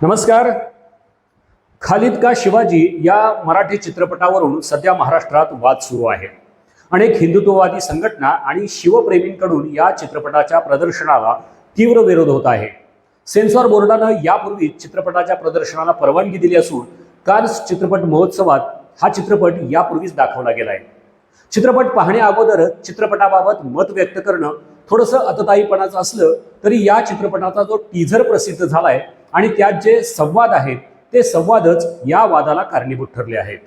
नमस्कार. खालिद का शिवाजी या मराठी चित्रपटावरून सध्या महाराष्ट्रात वाद सुरू आहे. अनेक हिंदुत्ववादी संघटना आणि शिवप्रेमींकडून या चित्रपटाच्या प्रदर्शनाला तीव्र विरोध होत आहे. सेन्सॉर बोर्डानं यापूर्वी चित्रपटाच्या प्रदर्शनाला परवानगी दिली असून कान्स चित्रपट महोत्सवात हा चित्रपट यापूर्वीच दाखवला गेलाय चित्रपट पाहण्या अगोदर चित्रपटाबाबत मत व्यक्त करणं थोडंसं अतताईपणाचं असलं तरी या चित्रपटाचा जो टीझर प्रसिद्ध झालाय आणि त्यात जे संवाद आहेत ते संवादच या वादाला कारणीभूत ठरले आहेत.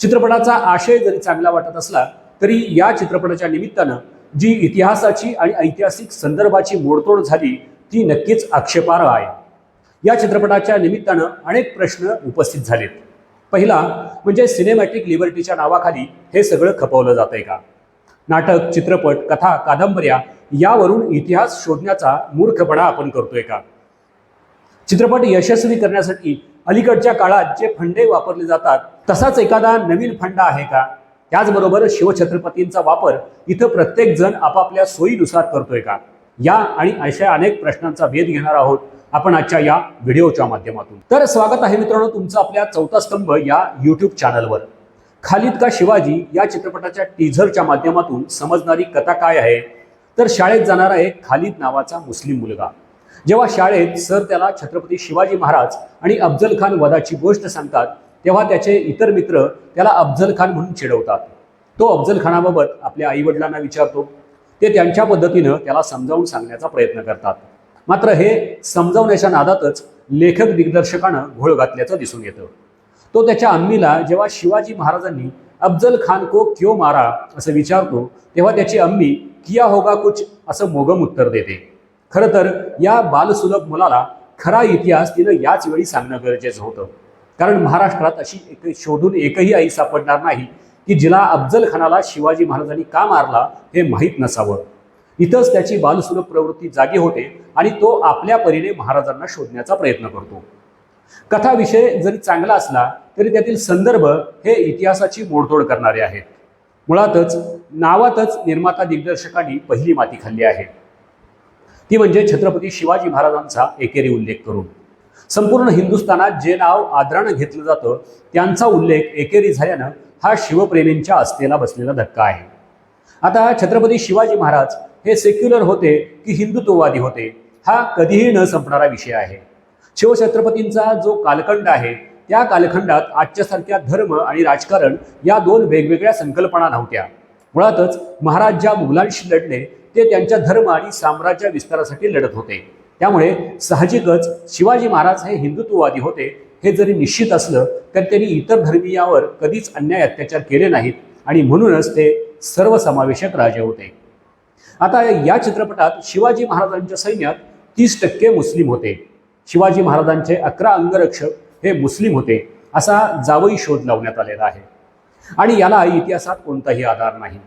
चित्रपटाचा आशय जरी चांगला वाटत असला तरी या चित्रपटाच्या निमित्तानं जी इतिहासाची आणि ऐतिहासिक संदर्भाची मोडतोड झाली ती नक्कीच आक्षेपार्ह आहे. या चित्रपटाच्या निमित्तानं अनेक प्रश्न उपस्थित झालेत. पहिला म्हणजे सिनेमॅटिक लिबर्टीच्या नावाखाली हे सगळं खपवलं जातंय का? नाटक चित्रपट कथा कादंबऱ्या यावरून इतिहास शोधण्याचा मूर्खपणा आपण करतोय का? चित्रपट यशस्वी करण्यासाठी अलीकडच्या काळात जे फंडे वापरले जातात तसाच एखादा नवीन फंडा आहे का? त्याचबरोबर शिवछत्रपतींचा वापर इथं प्रत्येक जण आपापल्या सोयीनुसार करतोय का? या आणि अशा अनेक प्रश्नांचा भेद घेणार आहोत आपण आजच्या या व्हिडिओच्या माध्यमातून. तर स्वागत आहे मित्रांनो तुमचं आपल्या चौथा स्तंभ या युट्यूब चॅनलवर खालिद का शिवाजी या चित्रपटाच्या टीझरच्या माध्यमातून समजणारी कथा काय आहे? तर शाळेत जाणारा एक खालिद नावाचा मुस्लिम मुलगा. जेव्हा शाळेत सर त्याला छत्रपती शिवाजी महाराज आणि अफजल खान वधाची गोष्ट सांगतात तेव्हा त्याचे इतर मित्र त्याला अफजल खान म्हणून चिडवतात. तो अफजल खानाबाबत आपल्या आईवडिलांना विचारतो. ते त्यांच्या पद्धतीनं त्याला समजावून सांगण्याचा प्रयत्न करतात. मात्र हे समजावण्याच्या नादातच लेखक दिग्दर्शकानं घोळ घातल्याचं दिसून येतं. तो त्याच्या अम्मीला जेव्हा शिवाजी महाराजांनी अफजल खान को क्यो मारा असं विचारतो तेव्हा त्याची अम्मी किया होगा कुछ? असं मोगम उत्तर देते. खरं तर या बालसुलभ मुलाला खरा इतिहास तिनं याच वेळी सांगणं गरजेचं होतं. कारण महाराष्ट्रात अशी एक शोधून एकही आई सापडणार नाही की जिला अफजल खानाला शिवाजी महाराजांनी का मारला हे माहीत नसावं. इथंच त्याची बालसुलभ प्रवृत्ती जागी होते आणि तो आपल्या परीने महाराजांना शोधण्याचा प्रयत्न करतो. कथा विषय जरी चांगला असला तरी त्यातील संदर्भ हे इतिहासाची मोडतोड करणारे आहेत. मुळातच नावातच निर्माता दिग्दर्शकांनी पहिली माती खाल्ली आहे. ती म्हणजे छत्रपती शिवाजी महाराजांचा एकेरी उल्लेख करून. संपूर्ण हिंदुस्थानात जे नाव आदरानं घेतलं जातं त्यांचा उल्लेख एकेरी झाल्यानं हा शिवप्रेमींच्या अस्थेला बसलेला धक्का आहे. आता छत्रपती शिवाजी महाराज हे सेक्युलर होते की हिंदुत्ववादी होते हा कधीही न संपणारा विषय आहे. शिवछत्रपतींचा जो कालखंड आहे त्या कालखंडात आजच्यासारख्या धर्म आणि राजकारण या दोन वेगवेगळ्या संकल्पना नव्हत्या. मुळातच महाराज ज्या मुघलांशी लढले ते त्यांच्या धर्म आणि साम्राज्य विस्तारासाठी लढत होते. त्यामुळे साहजिकच शिवाजी महाराज हे हिंदुत्ववादी होते. हे जरी निश्चित असलं तर त्यांनी इतर धर्मीयावर कधीच अन्याय अत्याचार केले नाहीत आणि म्हणूनच ते सर्वसमावेशक राजे होते. आता या चित्रपटात शिवाजी महाराजांच्या सैन्यात तीस टक्के मुस्लिम होते. शिवाजी महाराजांचे अकरा अंगरक्षक हे मुस्लिम होते असा जावई शोध लावण्यात आलेला आहे. आणि याला इतिहासात कोणताही आधार नाही.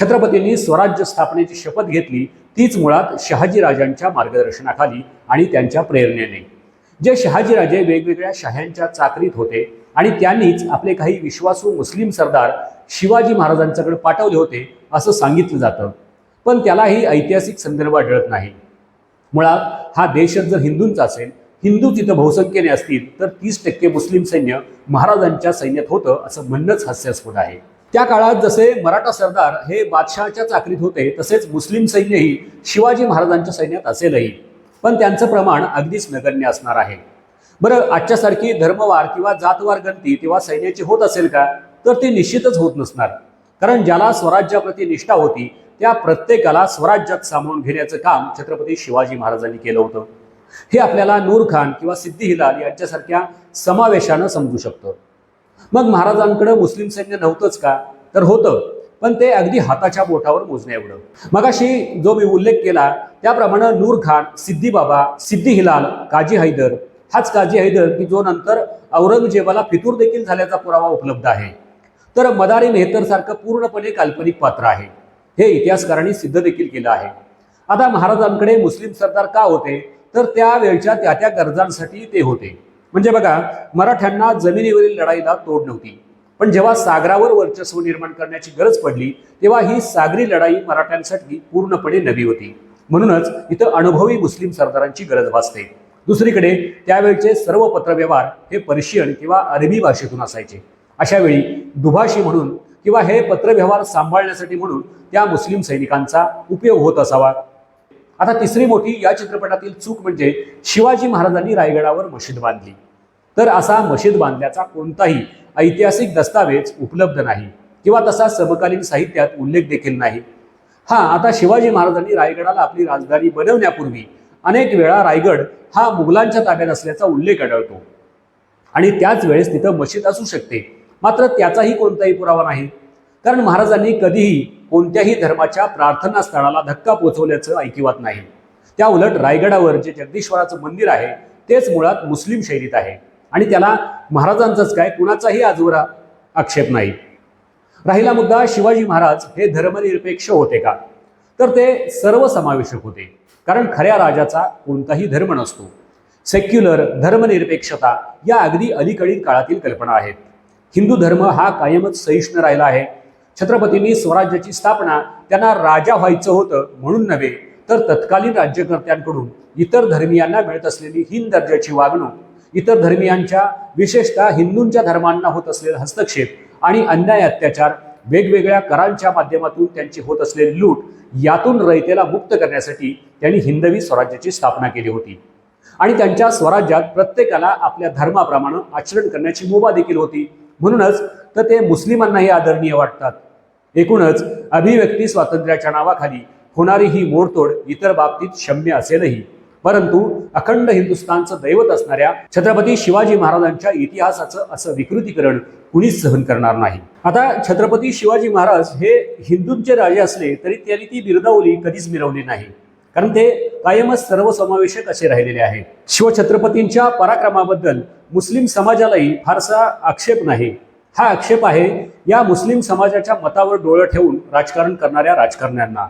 छत्रपतींनी स्वराज्य स्थापनेची शपथ घेतली तीच मुळात शहाजीराजांच्या मार्गदर्शनाखाली आणि त्यांच्या प्रेरणेने. जे शहाजीराजे वेगवेगळ्या शाह्यांच्या चाकरीत होते आणि त्यांनीच आपले काही विश्वासू मुस्लिम सरदार शिवाजी महाराजांच्याकडे पाठवले होते असं सांगितलं जातं. पण त्यालाही ऐतिहासिक संदर्भ आढळत नाही. मुळात हा देशच जर हिंदूंचा असेल हिंदू तिथं बहुसंख्येने असतील तर तीस टक्के मुस्लिम सैन्य महाराजांच्या सैन्यात होतं असं म्हणणंच हास्यास्पद आहे. त्या काळात जसे मराठा सरदार हे बादशहाच्या चाकरीत होते तसेच मुस्लिम सैन्यही शिवाजी महाराजांच्या सैन्यात असेलही. पण त्यांचं प्रमाण अगदीच नगण्य असणार आहे. बरं आजच्यासारखी धर्मवार किंवा जातवार गणती तेव्हा सैन्याची होत असेल का? तर ती निश्चितच होत नसणार. कारण ज्याला स्वराज्याप्रती निष्ठा होती त्या प्रत्येकाला स्वराज्यात सामावून घेण्याचं काम छत्रपती शिवाजी महाराजांनी केलं होतं. हे आपल्याला नूर खान किंवा सिद्धी हिलाल यांच्यासारख्या समावेशानं समजू शकतं. मग महाराजांकडे मुस्लिम सैन्य नव्हतंच का? तर होतं. पण ते अगदी हाताच्या बोटावर मोजण्या एवढं. मगाशी जो मी उल्लेख केला त्याप्रमाणे नूर खान सिद्धी बाबा सिद्धी हिलाल काजी हैदर हाच काजी हैदर की जो नंतर औरंगजेबाला फितूर देखील झाल्याचा पुरावा उपलब्ध आहे. तर मदारी मेहतर सारखं पूर्णपणे काल्पनिक पात्र आहे. हे इतिहासकारांनी सिद्ध देखील केलं आहे. आता महाराजांकडे मुस्लिम सरदार का होते? तर त्या वेळच्या त्या त्या गरजांसाठी ते होते. म्हणजे बघा मराठ्यांना जमिनीवरील लढाईला तोड नव्हती. पण जेव्हा सागरावर वर्चस्व निर्माण करण्याची गरज पडली तेव्हा ही सागरी लढाई मराठ्यांसाठी पूर्णपणे नवी होती. म्हणूनच इथं अनुभवी मुस्लिम सरदारांची गरज भासते. दुसरीकडे त्यावेळचे सर्व पत्रव्यवहार हे पर्शियन किंवा अरबी भाषेतून असायचे. अशा वेळी दुभाषी म्हणून किंवा हे पत्रव्यवहार सांभाळण्यासाठी म्हणून त्या मुस्लिम सैनिकांचा उपयोग होत असावा. आता तिसरी मोठी या चित्रपटातील चूक म्हणजे शिवाजी महाराजांनी रायगडावर मशीद बांधली. तर असा मशीद बांधल्याचा कोणताही ऐतिहासिक दस्तावेज उपलब्ध नाही किंवा तसा समकालीन साहित्यात उल्लेख देखील नाही. हा आता शिवाजी महाराजांनी रायगडाला आपली राजधानी बनवण्यापूर्वी अनेक वेळा रायगड हा मुघलांच्या ताब्यात असल्याचा उल्लेख आढळतो. आणि त्याच वेळेस तिथं मशीद असू शकते मात्र त्याचाही कोणताही पुरावा नाही. कारण महाराजांनी कधीही कोणत्याही धर्माच्या प्रार्थना स्थळाला धक्का पोचवल्याचं ऐकिवात नाही. त्या उलट रायगडावर जे जगदीश्वराचं मंदिर आहे तेच मुळात मुस्लिम शैलीत आहे. आणि त्याला महाराजांचाच काय कुणाचाही आजवरा आक्षेप नाही. राहिला मुद्दा शिवाजी महाराज हे धर्मनिरपेक्ष होते का? तर ते सर्वसमावेशक होते. कारण खऱ्या राजाचा कोणताही धर्म नसतो. सेक्युलर धर्मनिरपेक्षता या अगदी अलीकडील काळातील कल्पना आहेत. हिंदू धर्म हा कायमच सहिष्णू राहिला आहे. छत्रपतींनी स्वराज्याची स्थापना त्यांना राजा व्हायचं होतं म्हणून नव्हे तर तत्कालीन राज्यकर्त्यांकडून इतर धर्मियांना मिळत असलेली हिंद दर्जाची वागणूक इतर धर्मियांच्या विशेषतः हिंदूंच्या धर्मांना होत असलेला हस्तक्षेप आणि अन्याय अत्याचार वेगवेगळ्या करांच्या माध्यमातून त्यांची होत असलेली लूट यातून रयतेला मुक्त करण्यासाठी त्यांनी हिंदवी स्वराज्याची स्थापना केली होती. आणि त्यांच्या स्वराज्यात प्रत्येकाला आपल्या धर्माप्रमाणे आचरण करण्याची मुभा देखील होती. म्हणूनच तर ते मुस्लिमांनाही आदरणीय वाटतात. एकूणच अभिव्यक्ती स्वातंत्र्याच्या नावाखाली होणारी ही मोडतोड इतर बाबतीत क्षम्य असेलही. परंतु अखंड हिंदुस्थानचं दैवत असणाऱ्या छत्रपती शिवाजी महाराजांच्या इतिहासाचं असं विकृतीकरण कुणीच सहन करणार नाही. आता छत्रपती शिवाजी महाराज हे हिंदूंचे राजे असले तरी त्यांनी ती बिरदावली कधीच मिरवली नाही. कारण ते कायमच सर्वसमावेशक असे राहिलेले आहेत. शिवछत्रपतींच्या पराक्रमाबद्दल मुस्लिम समाजालाही फारसा आक्षेप नाही. हा आक्षेप आहे या मुस्लिम समाजाच्या मतावर डोळं ठेवून राजकारण करणाऱ्या राजकारण्यांना.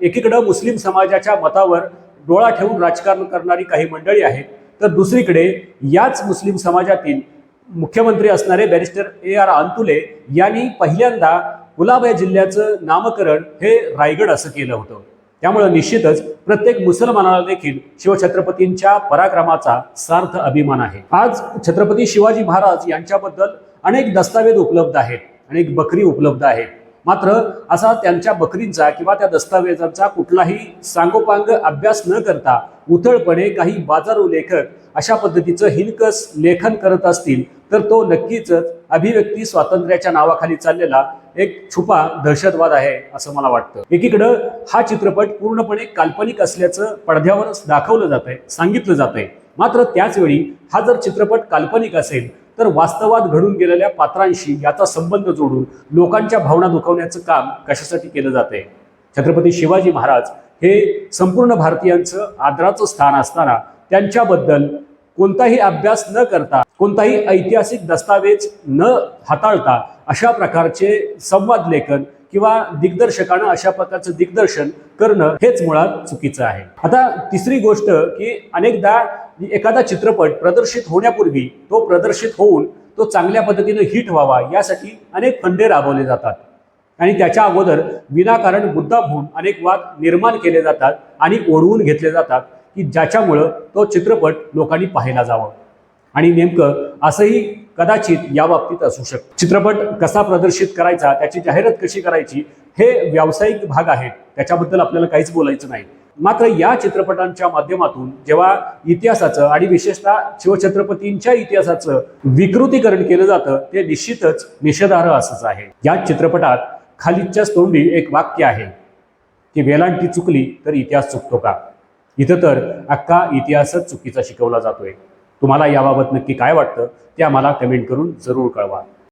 एकीकडं मुस्लिम समाजाच्या मतावर डोळा ठेवून राजकारण करणारी काही मंडळी आहेत तर दुसरीकडे याच मुस्लिम समाजातील मुख्यमंत्री असणारे बॅरिस्टर ए आर अंतुले यांनी पहिल्यांदा कुलाबा जिल्ह्याचं नामकरण हे रायगड असं केलं होतं. त्यामुळं निश्चितच प्रत्येक मुसलमानाला देखील शिवछत्रपतींच्या पराक्रमाचा सार्थ अभिमान आहे. आज छत्रपती शिवाजी महाराज यांच्याबद्दल अनेक दस्तावेज उपलब्ध आहेत अनेक बकरी उपलब्ध आहेत. मात्र असा त्यांच्या बकरींचा किंवा त्या दस्तावेजांचा कुठलाही सांगोपांग अभ्यास न करता उथळपणे काही बाजारू लेखक अशा पद्धतीचं हिनकस लेखन करत असतील तर तो नक्कीच अभिव्यक्ती स्वातंत्र्याच्या नावाखाली चाललेला एक छुपा दहशतवाद आहे असं मला वाटतं. एकीकडं हा चित्रपट पूर्णपणे काल्पनिक असल्याचं पडद्यावरच दाखवलं जात आहे सांगितलं जात आहे मात्र त्याचवेळी हा जर चित्रपट काल्पनिक असेल तर वास्तवात घडून गेलेल्या पात्रांशी याचा संबंध जोडून लोकांच्या भावना दुखवण्याचं काम कशासाठी केलं जाते? छत्रपती शिवाजी महाराज हे संपूर्ण भारतीयांचं आदराचं स्थान असताना त्यांच्याबद्दल कोणताही अभ्यास न करता कोणताही ऐतिहासिक दस्तावेज न हाताळता अशा प्रकारचे संवाद लेखन किंवा दिग्दर्शकानं अशा प्रकारचं दिग्दर्शन करणं हेच मुळात चुकीचं आहे. आता तिसरी गोष्ट की अनेकदा एखादा चित्रपट प्रदर्शित होण्यापूर्वी तो प्रदर्शित होऊन तो चांगल्या पद्धतीनं हिट व्हावा यासाठी अनेक फंडे राबवले जातात. आणि त्याच्या अगोदर विनाकारण मुद्दाम होऊन अनेक वाद निर्माण केले जातात आणि ओढवून घेतले जातात की ज्याच्यामुळं तो चित्रपट लोकांनी पाहायला जावं. आणि नेमकं असंही कदाचित या बाबतीत असू शकतं. चित्रपट कसा प्रदर्शित करायचा त्याची जाहिरात कशी करायची हे व्यावसायिक भाग आहेत. त्याच्याबद्दल आपल्याला काहीच बोलायचं नाही. मात्र या चित्रपटांच्या माध्यमातून जेव्हा इतिहासाचं आणि विशेषतः शिवछत्रपतींच्या इतिहासाचं विकृतीकरण केलं जातं ते निश्चितच निषेधार्ह असंच आहे. या चित्रपटात खालिदच्याच तोंडी एक वाक्य आहे की वेलांटी चुकली तर इतिहास चुकतो का? इथं तर अख्खा इतिहासच चुकीचा शिकवला जातोय. तुम्हाला याबाबत नक्की काय वाटतं ते आम्हाला कमेंट करून जरूर कळवा.